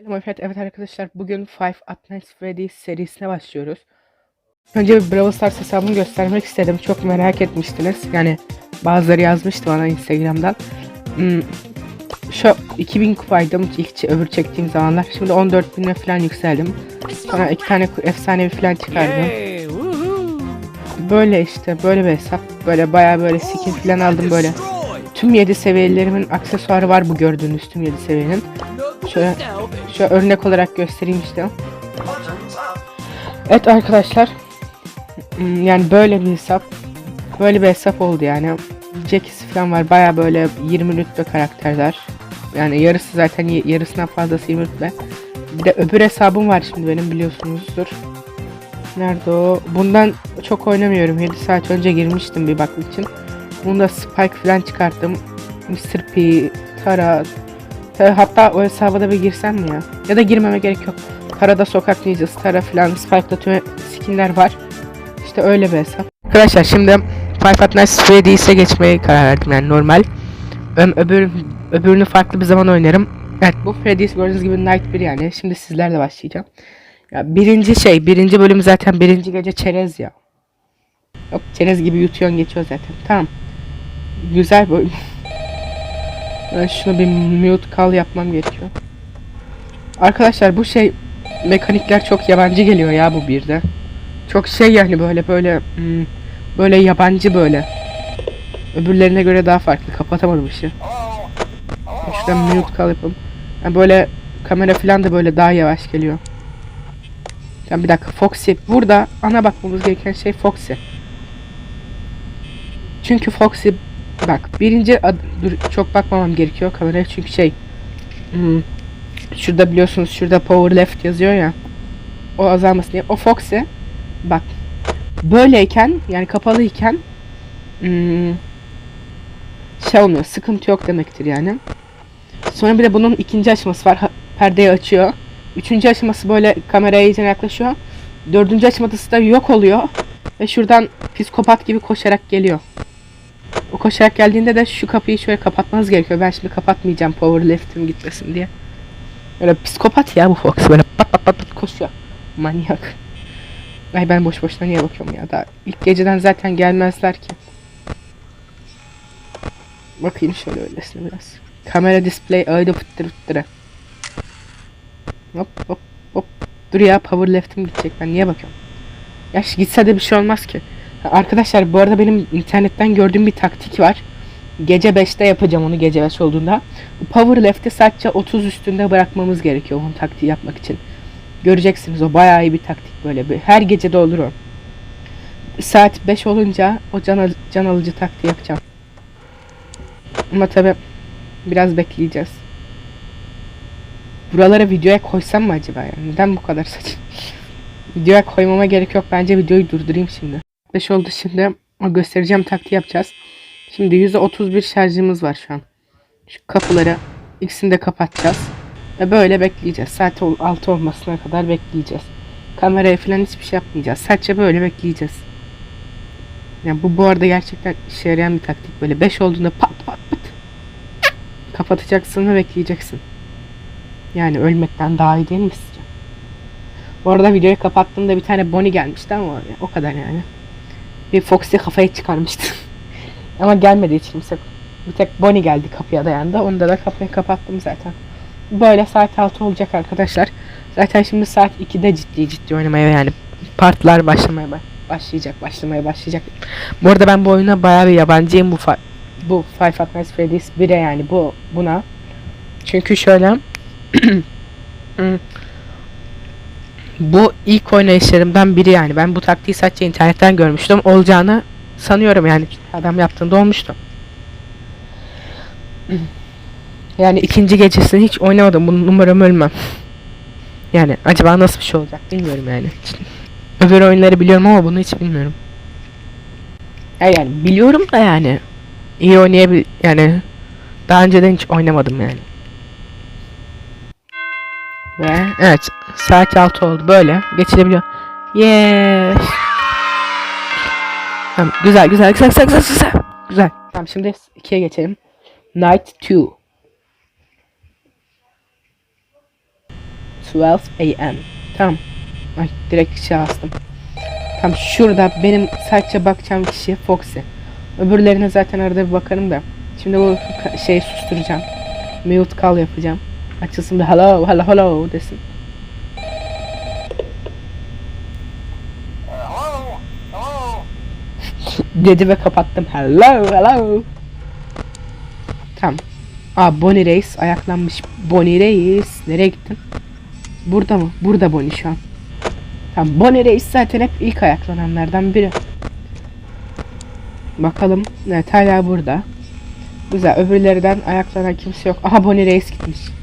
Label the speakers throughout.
Speaker 1: Selam evet, evet arkadaşlar bugün Five at Nights Freddy's serisine başlıyoruz. Önce bir Brawl Stars hesabımı göstermek istedim. Çok merak etmiştiniz. Yani bazıları yazmıştı bana Instagram'dan. Hmm, şu 2000 kupaydım ilk öbür çektiğim zamanlar. Şimdi 14 bine falan yükseldim. Sonra iki tane efsanevi falan çıkardım. Böyle işte böyle bir hesap. Böyle bayağı böyle skin falan aldım böyle. Tüm 7 seviyelerimin aksesuarı var bu gördüğünüz tüm 7 seviyenin. Şöyle, şöyle örnek olarak göstereyim işte. Evet arkadaşlar. Hmm, Yani böyle bir hesap. Böyle bir hesap oldu yani. Jackie'si falan var. Baya böyle 20 rütbe karakterler. Yani yarısı zaten yarısından fazlası 20 rütbe. Bir de öbür hesabım var şimdi benim biliyorsunuzdur. Nerede o? Bundan çok oynamıyorum. 7 saat önce girmiştim bir bakmak için. Bunda Spike falan çıkarttım. Mr. P, Tara, Ta- Hatta o hesaba da bir girsem mi ya? Ya da girmeme gerek yok. Tara'da sokak ninjası, Tara falan, Spike'da tüm skinler var. İşte öyle bir hesap. Arkadaşlar şimdi Five At Nights Freddy's'e geçmeye karar verdim yani normal. Ö- öbür, öbürünü farklı bir zaman oynarım. Evet bu Freddy's gördüğünüz gibi Night 1 yani. Şimdi sizlerle başlayacağım. Ya birinci şey, birinci bölüm zaten birinci gece çerez ya. Hop çerez gibi yutuyorsun geçiyor zaten. Tamam. Güzel bölüm. Ben şunu bir mute call yapmam gerekiyor. Arkadaşlar bu şey mekanikler çok yabancı geliyor ya bu birde. Çok şey yani böyle böyle hmm, böyle yabancı böyle. Öbürlerine göre daha farklı. Kapatamadım işi. Şuradan mute call yapalım. Yani böyle kamera falan da böyle daha yavaş geliyor. Tamam bir dakika Foxy. Burada ana bakmamız gereken şey Foxy. Çünkü Foxy bak birinci ad- dur çok bakmamam gerekiyor kameraya çünkü şey hmm, şurada biliyorsunuz şurada power left yazıyor ya o azalmasın diye. O Foxy bak böyleyken yani kapalıyken hmm, şey olmuyor sıkıntı yok demektir yani. Sonra bir de bunun ikinci aşaması var ha- perdeyi açıyor. Üçüncü aşaması böyle kameraya iyice yaklaşıyor. Dördüncü aşaması da yok oluyor ve şuradan psikopat gibi koşarak geliyor o koşarak geldiğinde de şu kapıyı şöyle kapatmanız gerekiyor. Ben şimdi kapatmayacağım power left'im gitmesin diye. Böyle psikopat ya bu Fox böyle pat pat pat pat koşuyor. Manyak. Ay ben boş boşuna niye bakıyorum ya daha ilk geceden zaten gelmezler ki. Bakayım şöyle öylesine biraz. Kamera display öyle fıttır fıttırı. Hop hop hop. Dur ya power left'im gidecek ben niye bakıyorum? Ya gitse de bir şey olmaz ki. Arkadaşlar bu arada benim internetten gördüğüm bir taktik var. Gece 5'te yapacağım onu gece 5 olduğunda. Power left'i sadece 30 üstünde bırakmamız gerekiyor onun taktiği yapmak için. Göreceksiniz o bayağı iyi bir taktik böyle. Her gece de. Saat 5 olunca o can, al- can alıcı taktiği yapacağım. Ama tabi biraz bekleyeceğiz. Buralara videoya koysam mı acaba ya? Neden bu kadar saçma? videoya koymama gerek yok. Bence videoyu durdurayım şimdi. 5 oldu şimdi. Göstereceğim taktiği yapacağız. Şimdi %31 şarjımız var şu an. Şu kapıları ikisini de kapatacağız. Ve böyle bekleyeceğiz. Saat 6 olmasına kadar bekleyeceğiz. Kameraya falan hiçbir şey yapmayacağız. Sadece böyle bekleyeceğiz. Yani bu bu arada gerçekten işe yarayan bir taktik. Böyle 5 olduğunda pat pat pat. Kapatacaksın ve bekleyeceksin. Yani ölmekten daha iyi değil mi sizce? Bu arada videoyu kapattığımda bir tane Bonnie gelmişti ama o kadar yani bir Foxy kafayı çıkarmıştı. Ama gelmedi hiç kimse. Bir tek Bonnie geldi kapıya dayandı. Onda da kapıyı kapattım zaten. Böyle saat 6 olacak arkadaşlar. Zaten şimdi saat 2'de ciddi ciddi oynamaya yani partlar başlamaya ba- başlayacak, başlamaya başlayacak. Bu arada ben bu oyuna bayağı bir yabancıyım bu fa- bu Five Nights at Freddy's 1'e yani bu buna. Çünkü şöyle Hmm. Bu ilk oynayışlarımdan biri yani. Ben bu taktiği sadece internetten görmüştüm. Olacağını sanıyorum yani. Adam yaptığında olmuştu. Yani ikinci gecesini hiç oynamadım. Bunu umarım ölmem. Yani acaba nasıl bir şey olacak bilmiyorum yani. Öbür oyunları biliyorum ama bunu hiç bilmiyorum. Ya yani biliyorum da yani. iyi oynayabil yani daha önceden hiç oynamadım yani. Ve evet saat 6 oldu böyle geçirebiliyor. Yes. Tamam, güzel güzel güzel güzel güzel güzel. Güzel. Tamam şimdi 2'ye geçelim. Night 2. 12 a.m. Tamam. Ay direkt şey astım. Tam şurada benim sadece bakacağım kişi Foxy. Öbürlerine zaten arada bir bakarım da. Şimdi bu şeyi susturacağım. Mute call yapacağım. Açılsın bir hello hello hello desin. Dedi ve kapattım. Hello hello. Tamam. Aa Bonnie Reis ayaklanmış. Bonnie Reis. Nereye gittin? Burada mı? Burada Bonnie şu an. Tamam Bonnie Reis zaten hep ilk ayaklananlardan biri. Bakalım. Evet hala burada. Güzel. Öbürlerden ayaklanan kimse yok. Aha Bonnie Reis gitmiş.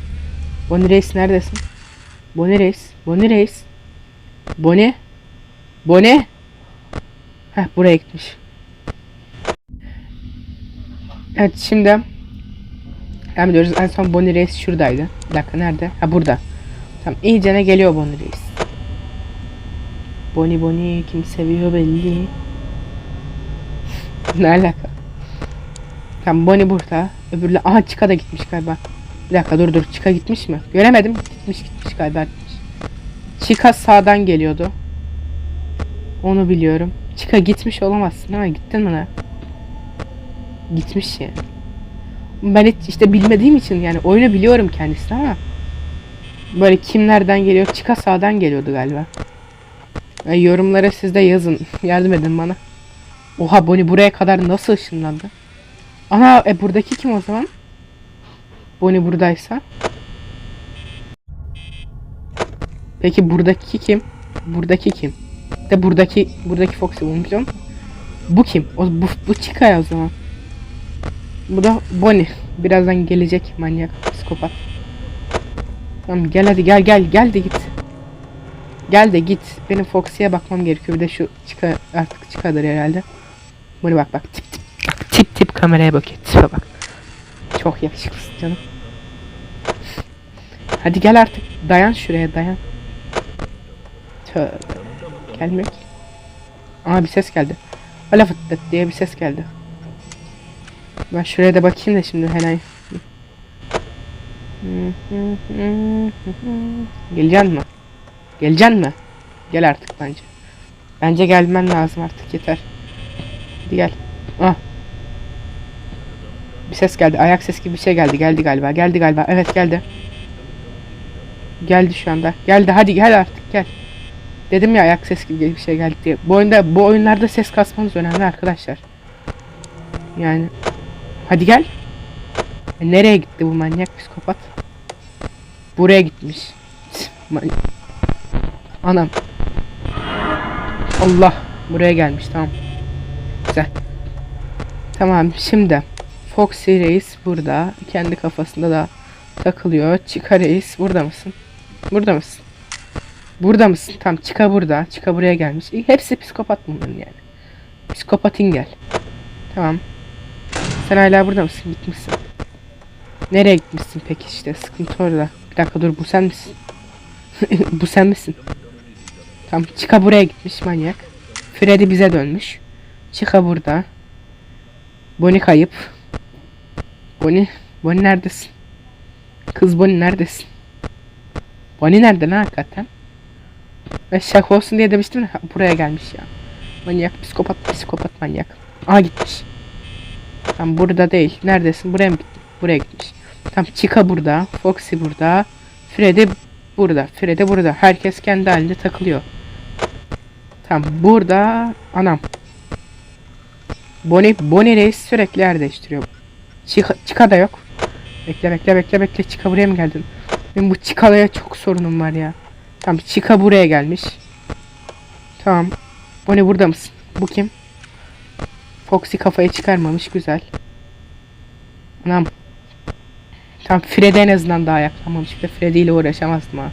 Speaker 1: Bonnie Reis neredesin? Bonnie Reis. Bonnie Reis. Bonnie. Bonnie. Heh buraya gitmiş. Evet şimdi Devam ediyoruz. En son Bonnie Reis şuradaydı. Bir dakika nerede? Ha burada. Tamam iyicene geliyor Bonnie Reis. Bonnie Bonnie kim seviyor belli. ne alaka? Tamam Bonnie burada. Öbürle aha Chica da gitmiş galiba. Bir dakika dur dur Chica gitmiş mi? Göremedim. Gitmiş gitmiş galiba. Chica sağdan geliyordu. Onu biliyorum. Chica gitmiş olamazsın ama gittin mi lan? Gitmiş ya. Ben hiç işte bilmediğim için yani oyunu biliyorum kendisini ama böyle kimlerden geliyor? Chica sağdan geliyordu galiba. Ay, yorumlara siz de yazın. Yardım edin bana. Oha Bonnie buraya kadar nasıl ışınlandı? Ana e buradaki kim o zaman? Bonnie buradaysa. Peki buradaki kim? Buradaki kim? De buradaki buradaki Foxy bunu musun? Bu kim? O bu, bu Chica o zaman. Bu da Bonnie. Birazdan gelecek manyak psikopat. Tamam gel hadi gel gel gel de git. Gel de git. Benim Foxy'ye bakmam gerekiyor. Bir de şu çıka artık çıkadır herhalde. Bonnie bak bak tip tip. Tip tip kameraya bakıyor. Tipe bak. Çok yakışıklısın canım. Hadi gel artık. Dayan şuraya dayan. Tövbe. Gelmiyor ki. Aa bir ses geldi. Hala fıttıt diye bir ses geldi. Ben şuraya da bakayım da şimdi hemen. Geleceksin mi? Geleceksin mi? Gel artık bence. Bence gelmen lazım artık yeter. Hadi gel. Ah. Bir ses geldi. Ayak ses gibi bir şey geldi. Geldi galiba. Geldi galiba. Evet geldi. Geldi şu anda. Geldi. Hadi gel artık gel. Dedim ya ayak ses gibi bir şey geldi diye. Bu oyunda bu oyunlarda ses kasmanız önemli arkadaşlar. Yani hadi gel. E, nereye gitti bu manyak psikopat? Buraya gitmiş. Anam. Allah buraya gelmiş tamam. Güzel. Tamam şimdi Foxy Reis burada. Kendi kafasında da takılıyor. Chica Reis burada mısın? Burada mısın? Burada mısın? Tam Chica burada. Chica buraya gelmiş. Hepsi psikopat bunların yani. Psikopatin gel. Tamam. Sen hala burada mısın? Gitmişsin. Nereye gitmişsin peki işte? Sıkıntı orada. Bir dakika dur bu sen misin? bu sen misin? Tamam Chica buraya gitmiş manyak. Freddy bize dönmüş. Chica burada. Bonnie kayıp. Bonnie, Bonnie neredesin? Kız Bonnie neredesin? Bonnie nerede lan hakikaten? Ben şaka olsun diye demiştim de buraya gelmiş ya. Manyak, psikopat, psikopat manyak. Aa gitmiş. Tam burada değil. Neredesin? Buraya mı gittin? Buraya gitmiş. Tam Chica burada. Foxy burada. Freddy burada. Freddy burada. Herkes kendi halinde takılıyor. Tam burada anam. Bonnie, Bonnie Reis sürekli yer değiştiriyor. Chica, Chica da yok. Bekle bekle bekle bekle. Chica buraya mı geldin? Benim bu Chica'ya çok sorunum var ya. Tamam Chica buraya gelmiş. Tamam. Bonnie burada mısın? Bu kim? Foxy kafayı çıkarmamış. Güzel. Anam. Tam Freddy en azından daha ayaklanmamış. Bir de Freddy ile uğraşamazdım ha.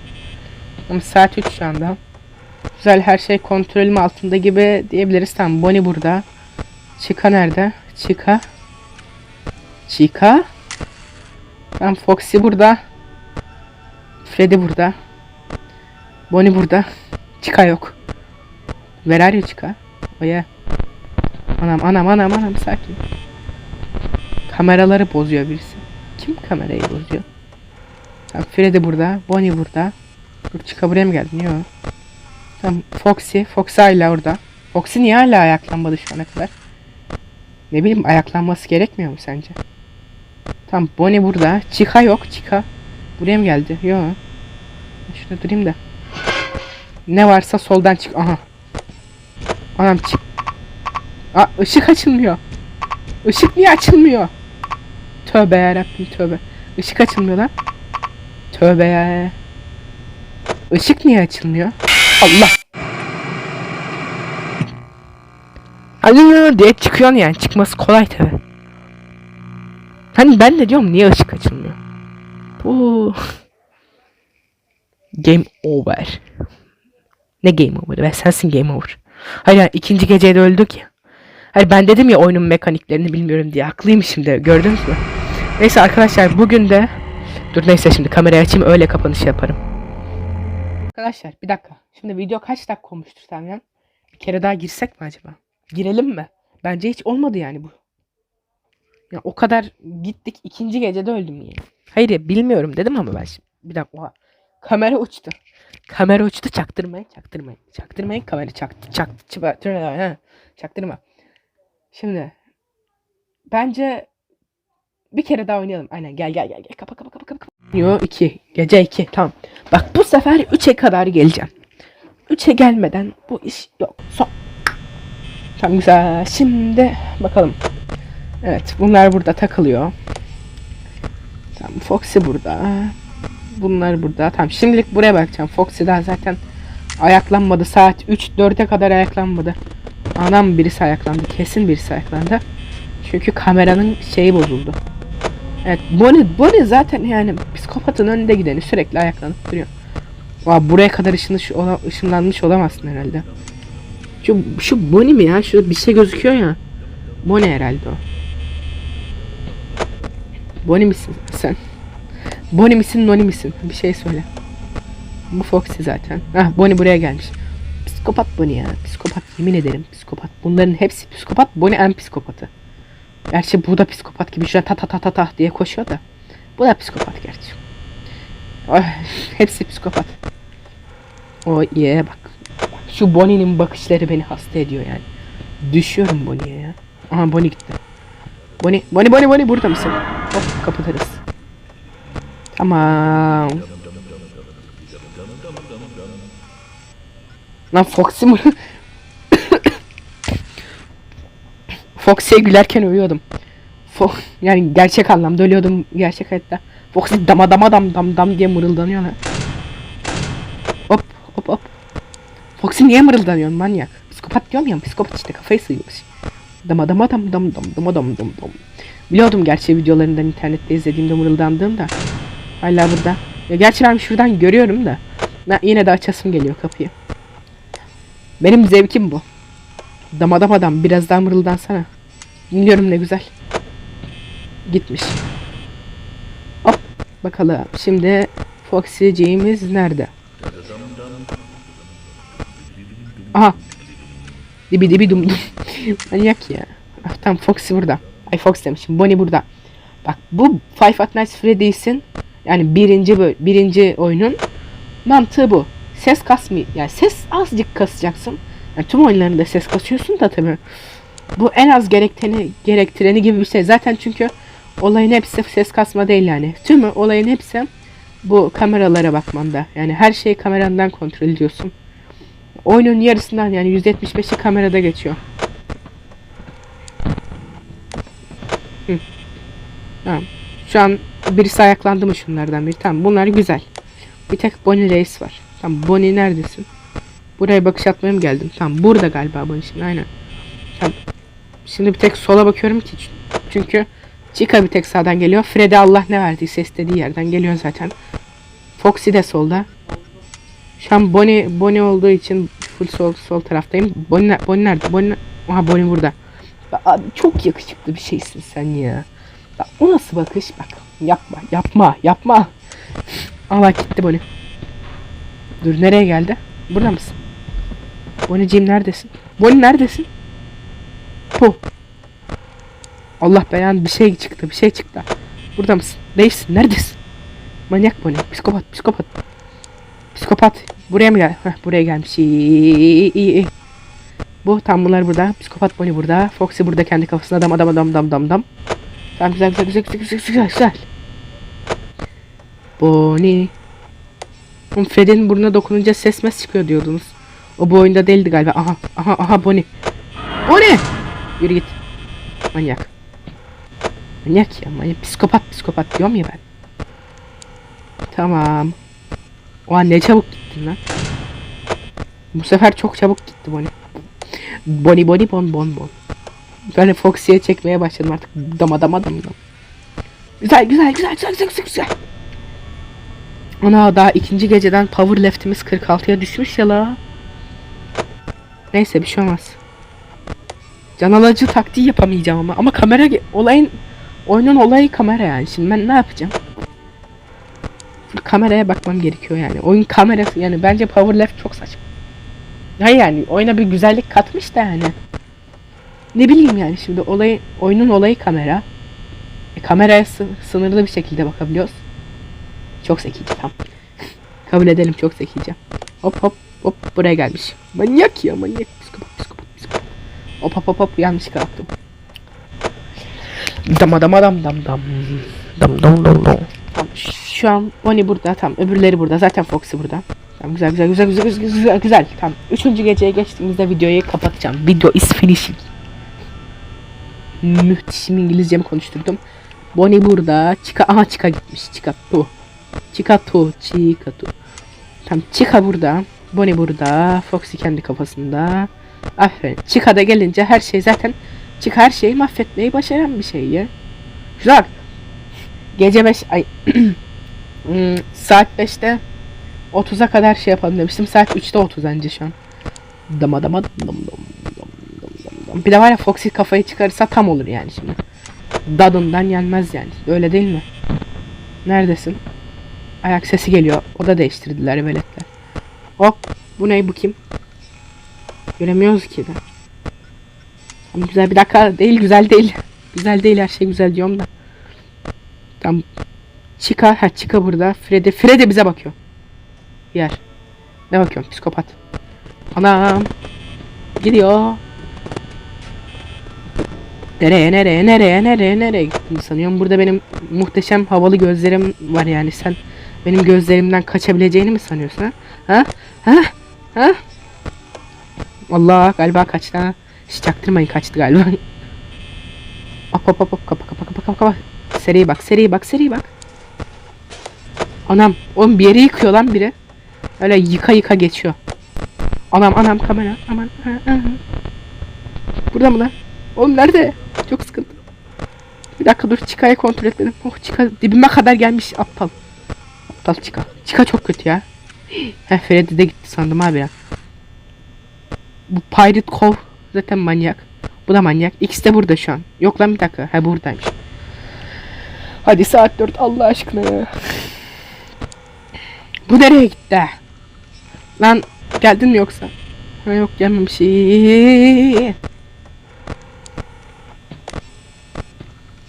Speaker 1: Ama saat 3 şu anda. Güzel her şey kontrolüm altında gibi diyebiliriz. Tamam Bonnie burada. Chica nerede? Chica. Chica. Tamam Foxy burada. Freddy burada. Bonnie burada. Chica yok. Where are you Chica? Oh yeah. Anam anam anam anam sakin. Kameraları bozuyor birisi. Kim kamerayı bozuyor? Tamam Freddy burada. Bonnie burada. Dur çıka buraya mı geldin? Yok. Tamam Foxy. Foxy hala orada. Foxy niye hala ayaklanmadı şu ana kadar? Ne bileyim ayaklanması gerekmiyor mu sence? Tamam Bonnie burada. Chica yok. Chica. Buraya mı geldi? Yok. Şurada durayım da. Ne varsa soldan çık. Aha. Anam çık. Aa ışık açılmıyor. Işık niye açılmıyor? Tövbe yarabbim tövbe. Işık açılmıyor lan. Tövbe ya. Işık niye açılmıyor? Allah. Alo diye çıkıyorsun yani çıkması kolay tabi. Hani ben de diyorum niye ışık açılmıyor? Bu Game over. Ne game over? Ben sensin game over. Hayır yani ikinci gecede öldük ya. Hayır ben dedim ya oyunun mekaniklerini bilmiyorum diye. Haklıymışım de gördünüz mü? Neyse arkadaşlar bugün de Dur neyse şimdi kamerayı açayım öyle kapanış yaparım. Arkadaşlar bir dakika. Şimdi video kaç dakika olmuştur senden? Bir kere daha girsek mi acaba? Girelim mi? Bence hiç olmadı yani bu. Ya o kadar gittik ikinci gecede öldüm yani. Hayır ya bilmiyorum dedim ama ben şimdi. Bir dakika. Oha. Kamera uçtu. Kamera uçtu çaktırmayın çaktırmayın. Çaktırmayın kamera çaktı çaktı çaktırma. ha, Çaktırma. Şimdi bence bir kere daha oynayalım. Aynen gel gel gel gel. Kapa kapa kapa kapa. Yo 2. Gece 2. Tamam. Bak bu sefer 3'e kadar geleceğim. 3'e gelmeden bu iş yok. Son. Tamam güzel. Şimdi bakalım. Evet bunlar burada takılıyor. Tamam Foxy burada. Bunlar burada. Tamam şimdilik buraya bakacağım. Foxy daha zaten ayaklanmadı. Saat 3-4'e kadar ayaklanmadı. Anam birisi ayaklandı. Kesin birisi ayaklandı. Çünkü kameranın şeyi bozuldu. Evet Bonnie, Bonnie zaten yani psikopatın önünde gideni sürekli ayaklanıp duruyor. Aa, buraya kadar ışınış, ola, ışınlanmış olamazsın herhalde. Şu, şu Bonnie mi ya? Şurada bir şey gözüküyor ya. Bonnie herhalde o. Bonnie misin sen? Bonnie misin, Noni misin? Bir şey söyle. Bu Foxy zaten. Ah Bonnie buraya gelmiş. Psikopat Bonnie ya. Psikopat yemin ederim psikopat. Bunların hepsi psikopat. Bonnie en psikopatı. Gerçi bu da psikopat gibi şöyle ta ta ta ta ta diye koşuyor da. Bu da psikopat gerçi. Ay, hepsi psikopat. O ye bak. Şu Bonnie'nin bakışları beni hasta ediyor yani. Düşüyorum Bonnie'ye ya. Aha Bonnie gitti. Bonnie, Bonnie, Bonnie, Bonnie burada mısın? Hop kapatırız. Tamam. Lan Foxy mi? Foxy'ye gülerken uyuyordum. Fo yani gerçek anlamda ölüyordum gerçek hayatta. Foxy dama dama dam dam dam diye mırıldanıyor lan. Hop hop hop. Foxy niye mırıldanıyorsun manyak? Psikopat diyorum ya psikopat işte kafayı sıyırmış. Dama dama dam dam dam dama dam dam dam. Biliyordum gerçi videolarından internette izlediğimde mırıldandığım da. Hala burada. Ya gerçi ben şuradan görüyorum da. Ben yine de açasım geliyor kapıyı. Benim zevkim bu. Dama dama dam biraz daha mırıldansana. Dinliyorum ne güzel. Gitmiş. Hop bakalım. Şimdi Foxy'ciğimiz nerede? Aha. Dibi dibi dum dum. Manyak ya. Ah, tamam Foxy burada. Ay Fox demişim. Bonnie burada. Bak bu Five At Nights Freddy's'in yani birinci birinci oyunun mantığı bu. Ses kasmı yani ses azıcık kasacaksın. Yani tüm oyunlarında ses kasıyorsun da tabii. Bu en az gerektiğini gerektireni gibi bir şey. Zaten çünkü olayın hepsi ses kasma değil yani. Tüm olayın hepsi bu kameralara bakmanda. Yani her şeyi kamerandan kontrol ediyorsun. Oyunun yarısından yani %75'i kamerada geçiyor. Hı. Tamam. Şu an birisi ayaklandı mı şunlardan biri? Tamam bunlar güzel. Bir tek Bonnie Reis var. Tamam Bonnie neredesin? Buraya bakış atmaya mı geldim? Tamam burada galiba Bonnie şimdi aynen. Tamam. Şimdi bir tek sola bakıyorum ki çünkü Chica bir tek sağdan geliyor. Freddy Allah ne verdiyse istediği yerden geliyor zaten. Foxy de solda. Şu an Bonnie, Bonnie olduğu için full sol sol taraftayım. Bonnie, Bonnie nerede? Bonnie, aha Bonnie burada. Abi çok yakışıklı bir şeysin sen ya. ya. O nasıl bakış? Bak yapma yapma yapma. Allah gitti Bonnie. Dur nereye geldi? Burada mısın? Bonnie'ciğim neredesin? Bonnie neredesin? Puh. Allah beyan bir şey çıktı bir şey çıktı. Burada mısın? Değilsin neredesin? Manyak Bonnie. Psikopat psikopat. Psikopat. Buraya mı gel? Heh, buraya gelmiş. Bu tam bunlar burada. Psikopat Bonnie burada. Foxy burada kendi kafasına dam adam adam dam dam dam. Tamam güzel güzel güzel güzel güzel güzel güzel. Bonnie. Fred'in burnuna dokununca ses mes çıkıyor diyordunuz. O bu oyunda değildi galiba. Aha aha aha Bonnie. Bonnie! Yürü git. Manyak. Manyak ya manyak. Psikopat psikopat diyorum ya ben. Tamam. O an ne çabuk gittin lan. Bu sefer çok çabuk gitti Bonnie. Bonnie Bonnie bon bon bon. Böyle Foxy'ye çekmeye başladım artık. Dama dama dama dama. Güzel güzel güzel güzel güzel güzel güzel. Ana daha ikinci geceden power left'imiz 46'ya düşmüş ya la. Neyse bir şey olmaz. Can alıcı taktiği yapamayacağım ama. Ama kamera olayın oyunun olayı kamera yani. Şimdi ben ne yapacağım? Kameraya bakmam gerekiyor yani. Oyun kamerası yani bence power left çok saçma. Hayır yani oyuna bir güzellik katmış da yani. Ne bileyim yani şimdi olay oyunun olayı kamera. E, kameraya sı- sınırlı bir şekilde bakabiliyoruz. Çok zekice tam. Kabul edelim çok zekice. Hop hop hop buraya gelmiş. Manyak ya manyak. Psikopat psikopat psikopat. Hop hop hop hop yanlış kalktım. Dama dama dam dam dam. Dam dam dam dam. Tamam, şu an Bonnie burada tamam öbürleri burada zaten Foxy burada. Tamam güzel güzel güzel güzel güzel güzel güzel tamam. Üçüncü geceye geçtiğimizde videoyu kapatacağım. Video is finishing. Müthişim İngilizcemi konuşturdum. Bonnie burada. Chica aha Chica gitmiş. Chica tu. Chica tu. Chica tu. Tamam Chica burada. Bonnie burada. Foxy kendi kafasında. Aferin. Chica da gelince her şey zaten Chica her şeyi mahvetmeyi başaran bir şey ya. Güzel. Gece 5 ay Hmm, saat 5'te 30'a kadar şey yapalım demiştim. Saat 3'te 30 anca şu an. Dama dama dam dam dam dam dam dam. Bir de var ya Foxy kafayı çıkarırsa tam olur yani şimdi. Dadından yenmez yani. Öyle değil mi? Neredesin? Ayak sesi geliyor. O da değiştirdiler veletler. Hop. Bu ne bu kim? Göremiyoruz ki de. Ama güzel bir dakika değil güzel değil. Güzel değil her şey güzel diyorum da. Tam Chica, ha Chica burada. Freddy, Freddy bize bakıyor. Yer. Ne bakıyorsun psikopat. Anam. Gidiyor. Nereye nereye nereye nereye nereye gittin sanıyorum. Burada benim muhteşem havalı gözlerim var yani sen benim gözlerimden kaçabileceğini mi sanıyorsun ha? Ha? Ha? Allah galiba kaçtı ha. Hiç çaktırmayın kaçtı galiba. Hop hop hop hop kapa kapa kapa kapa. Seriye bak seriye bak seriye bak. Anam oğlum bir yeri yıkıyor lan biri. Öyle yıka yıka geçiyor. Anam anam kamera aman. ha, ha. Burada mı lan? Oğlum nerede? Çok sıkıntı. Bir dakika dur Çika'yı kontrol etmedim. Oh Çika dibime kadar gelmiş aptal. Aptal Çika. Çika çok kötü ya. Heh Freddy de gitti sandım abi ya. Bu Pirate Cove zaten manyak. Bu da manyak. İkisi de burada şu an. Yok lan bir dakika. Ha buradaymış. Hadi saat 4 Allah aşkına. Bu nereye gitti? Lan geldin mi yoksa? Ha yok gelmemiş.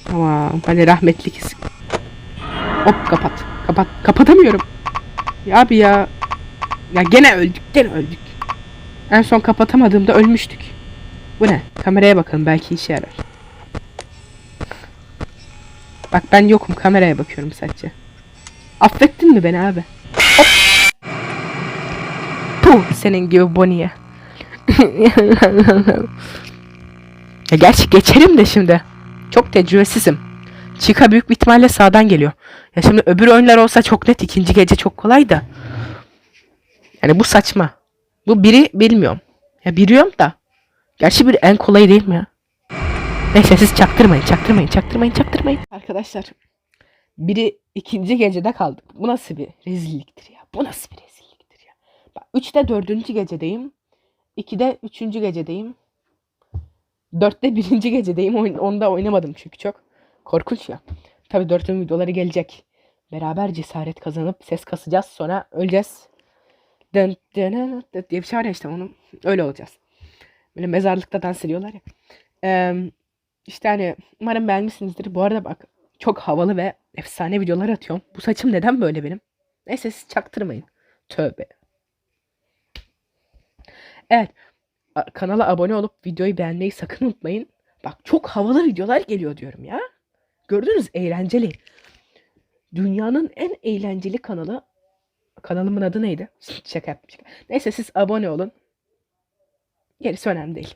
Speaker 1: Tamam hadi rahmetlik isim. Hop kapat. Kapat. Kapatamıyorum. Ya abi ya. Ya gene öldük. Gene öldük. En son kapatamadığımda ölmüştük. Bu ne? Kameraya bakalım belki işe yarar. Bak ben yokum kameraya bakıyorum sadece. Affettin mi beni abi? Hop. Puh senin gibi Bonnie'ye. ya gerçi geçerim de şimdi. Çok tecrübesizim. Chica büyük bir ihtimalle sağdan geliyor. Ya şimdi öbür oyunlar olsa çok net ikinci gece çok kolay da. Yani bu saçma. Bu biri bilmiyorum. Ya biliyorum da. Gerçi bir en kolay değil mi ya? Neyse siz çaktırmayın, çaktırmayın, çaktırmayın, çaktırmayın. Arkadaşlar, biri ikinci gecede kaldık. Bu nasıl bir rezilliktir ya? Bu nasıl bir rezilliktir ya? Bak, üçte dördüncü gecedeyim. İkide üçüncü gecedeyim. Dörtte birinci gecedeyim. Oyun, onda oynamadım çünkü çok. Korkunç ya. Tabii dörtün videoları gelecek. Beraber cesaret kazanıp ses kasacağız. Sonra öleceğiz. Dın dın dın diye bir şey var ya işte onu. Öyle olacağız. Böyle mezarlıkta dans ediyorlar ya. Eee işte hani umarım beğenmişsinizdir. Bu arada bak çok havalı ve efsane videolar atıyorum. Bu saçım neden böyle benim? Neyse siz çaktırmayın. Tövbe. Evet. Kanala abone olup videoyu beğenmeyi sakın unutmayın. Bak çok havalı videolar geliyor diyorum ya. Gördünüz eğlenceli. Dünyanın en eğlenceli kanalı. Kanalımın adı neydi? Şaka yapmışım. Neyse siz abone olun. Gerisi önemli değil.